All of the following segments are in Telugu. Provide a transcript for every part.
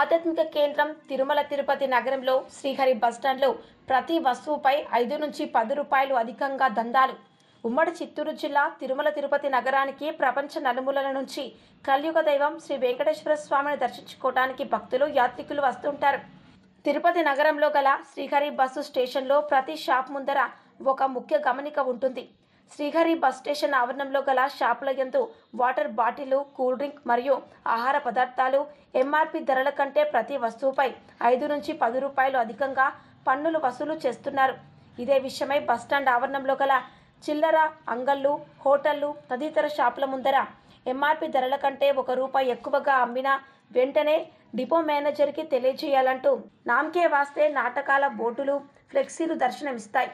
ఆధ్యాత్మిక కేంద్రం తిరుమల తిరుపతి నగరంలో శ్రీహరి బస్టాండ్లో ప్రతి వస్తువుపై ఐదు నుంచి పది రూపాయలు అధికంగా దందాలు. ఉమ్మడి చిత్తూరు జిల్లా తిరుమల తిరుపతి నగరానికి ప్రపంచ నలుమూలల నుంచి కలియుగ దైవం శ్రీ వెంకటేశ్వర స్వామిని దర్శించుకోవడానికి భక్తులు యాత్రికులు వస్తుంటారు. తిరుపతి నగరంలో గల శ్రీహరి బస్సు స్టేషన్లో ప్రతి షాప్ ముందర ఒక ముఖ్య గమనిక ఉంటుంది. శ్రీహరి బస్ స్టేషన్ ఆవరణంలో గల షాపుల ఎందు వాటర్ బాటిల్ కూల్ డ్రింక్ మరియు ఆహార పదార్థాలు ఎంఆర్పి ధరల కంటే ప్రతి వస్తువుపై ఐదు నుంచి పది రూపాయలు అధికంగా పన్నులు వసూలు చేస్తున్నారు. ఇదే విషయమై బస్టాండ్ ఆవరణంలో గల చిల్లర అంగళ్ళు హోటళ్ళు తదితర షాపుల ముందర ఎంఆర్పి ధరల కంటే ఒక రూపాయి ఎక్కువగా అమ్మినా వెంటనే డిపో మేనేజర్కి తెలియజేయాలంటూ నామకే వాస్తే నాటకాల బోర్డులు ఫ్లెక్సీలు దర్శనమిస్తాయి.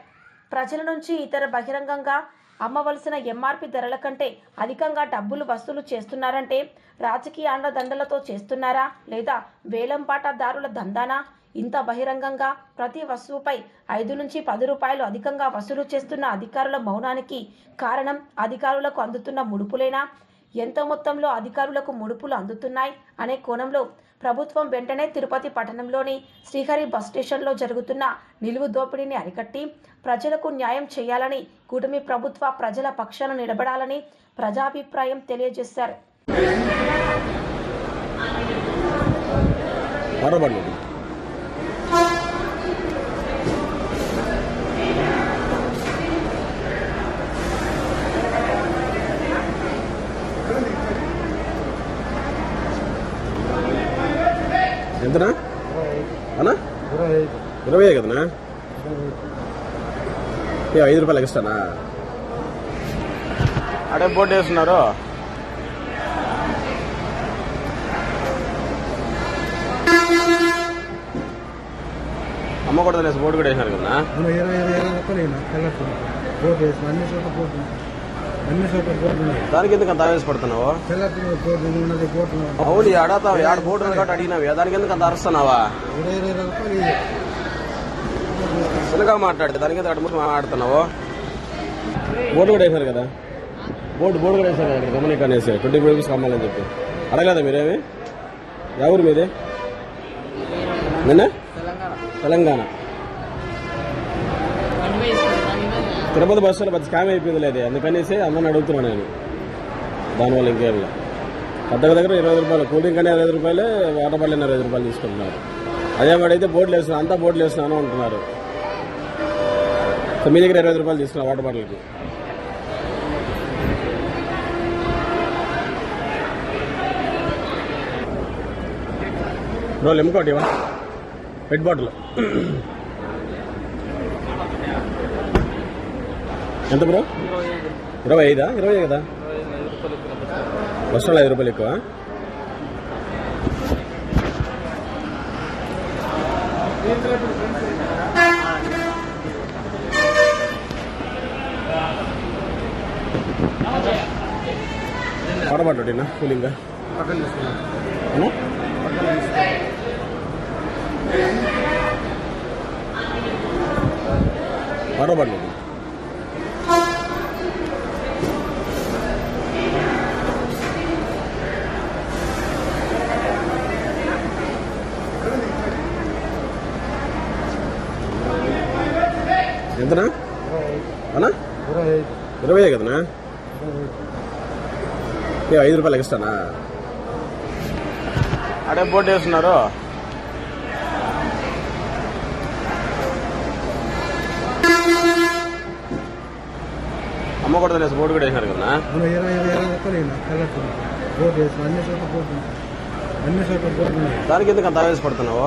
ప్రజల నుంచి ఇతర బహిరంగంగా అమ్మవలసిన ఎంఆర్పి ధరల కంటే అధికంగా డబ్బులు వసూలు చేస్తున్నారంటే రాజకీయ అండదండలతో చేస్తున్నారా లేదా వేలంపాటదారుల దందానా? ఇంత బహిరంగంగా ప్రతి వస్తువుపై ఐదు నుంచి పది రూపాయలు అధికంగా వసూలు చేస్తున్న అధికారుల మౌనానికి కారణం అధికారులకు అందుతున్న ముడుపులేనా? ఎంత మొత్తంలో అధికారులకు ముడుపులు అందుతున్నాయి? అనే కోణంలో ప్రభుత్వం వెంటనే తిరుపతి పట్టణంలోని శ్రీహరి బస్ స్టేషన్లో జరుగుతున్న నిలువు దోపిడీని అరికట్టి ప్రజలకు న్యాయం చేయాలని కూటమి ప్రభుత్వ ప్రజల పక్షాన నిలబడాలని ప్రజాభిప్రాయం తెలియజేశారు. ఎంతనా? అన్నా ఇరవై కదనా? ఏ ఐదు రూపాయలు ఎక్స్ట్రానా? అడే బోర్డు వేస్తున్నారు. అమ్మ కూడా బోర్డు కూడా వేసినారు కదా దానికి ఎందుకు అంత ఆవేశపడుతున్నావు. అవును ఏడాతావు ఏడ బోర్డు కాబట్టి అడిగినావు. దానికి ఎందుకు అంత అరుస్తున్నావా. చిన్నగా మాట్లాడితే దానికి ఎందుకు అడుగు మాట్లాడుతున్నావు? బోర్డు కూడా వేశారు కదా? బోర్డు బోర్డు కూడా వేశారు కదా ఇక్కడ గమనిక అనేసి ట్వంటీ ఫైవ్ రూపీస్ కమ్మాలని చెప్పి. అడగలేదా మీరేమి? ఎవరు మీది? నిన్న? తెలంగాణ. తిరుపతి బస్సులో పెద్ద స్కామ్ అయిపోయింది లేదు. అందుకనేసి అందరిని అడుగుతున్నాను నేను. దానివల్ల ఇంకేం లేదు. పెద్దగా దగ్గర ఇరవై రూపాయలు కూల్ డ్రింక్ అనే ఇరవై రూపాయలు వాటర్ బాటిల్ ఇరవై రూపాయలు తీసుకుంటున్నారు. అదే వాడైతే అయితే బోర్డులు వేస్తున్నాను అంతా బోర్డులు వేస్తున్నాను అంటున్నారు. సో మీ దగ్గర ఇరవై రూపాయలు తీసుకున్నా వాటర్ బాటిల్కి. బ్రో లెమ్కోటి ఇవా పెట్ బాటిల్. ఎంత బ్రో? ఇరవై ఐదా? ఇరవై కదా బస్సులో ఐదు రూపాయలు ఎక్కువ. వాటర్ బాటిల్ ఒకటినా కూలింగ్ పక్కన తీసుకున్నాం. ఎంతనా. అన్నా ఇరవై కదనా. ఏ ఐదు రూపాయలు ఎక్స్ట్రానా అడే బోర్డు వేస్తున్నారు అమ్మ కూడా బోర్డు కూడా వేసినారు కదా. దానికి ఎందుకు అంత ఆవేశపడుతున్నావు.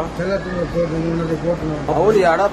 అవును ఏడా